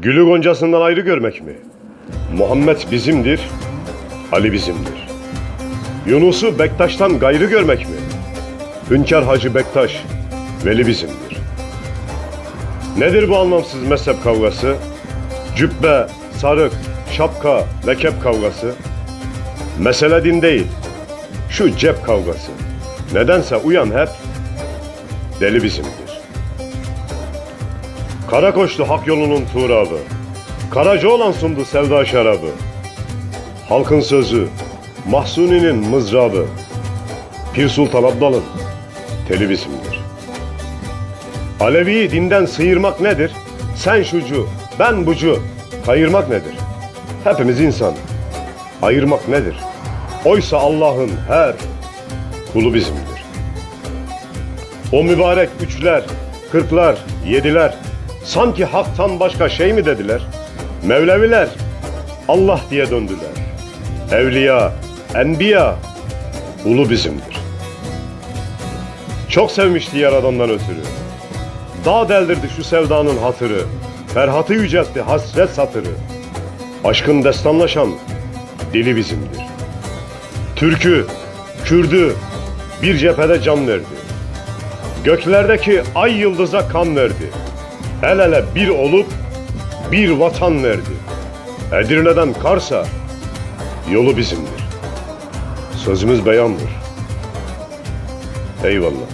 Gülü goncasından ayrı görmek mi? Muhammed bizimdir, Ali bizimdir. Yunus'u Bektaş'tan gayrı görmek mi? Hünkar Hacı Bektaş, Veli bizimdir. Nedir bu anlamsız mezhep kavgası? Cübbe, sarık, şapka, lekep kavgası. Mesele din değil, şu cep kavgası. Nedense uyan hep, deli bizimdir. Karakoşlu hak yolunun turabı. Karaca olan sundu sevda şarabı. Halkın sözü, Mahsuni'nin mızrabı. Pir Sultan Abdal'ın teli bizimdir. Alevi'yi dinden sıyırmak nedir? Sen şucu, ben bucu. Kayırmak nedir? Hepimiz insan. Ayırmak nedir? Oysa Allah'ın her kulu bizimdir. O mübarek üçler, kırklar, yediler sanki haktan başka şey mi dediler? Mevleviler Allah diye döndüler. Evliya, enbiya ulu bizimdir. Çok sevmişti yaradandan ötürü. Dağ deldirdi şu sevdanın hatırı. Ferhat'ı yüceltti hasret satırı. Aşkın destanlaşan dili bizimdir. Türkü, Kürdü bir cephede can verdi. Göklerdeki ay yıldıza kan verdi. El ele bir olup bir vatan verdi. Edirne'den Kars'a yolu bizimdir. Sözümüz beyandır. Eyvallah.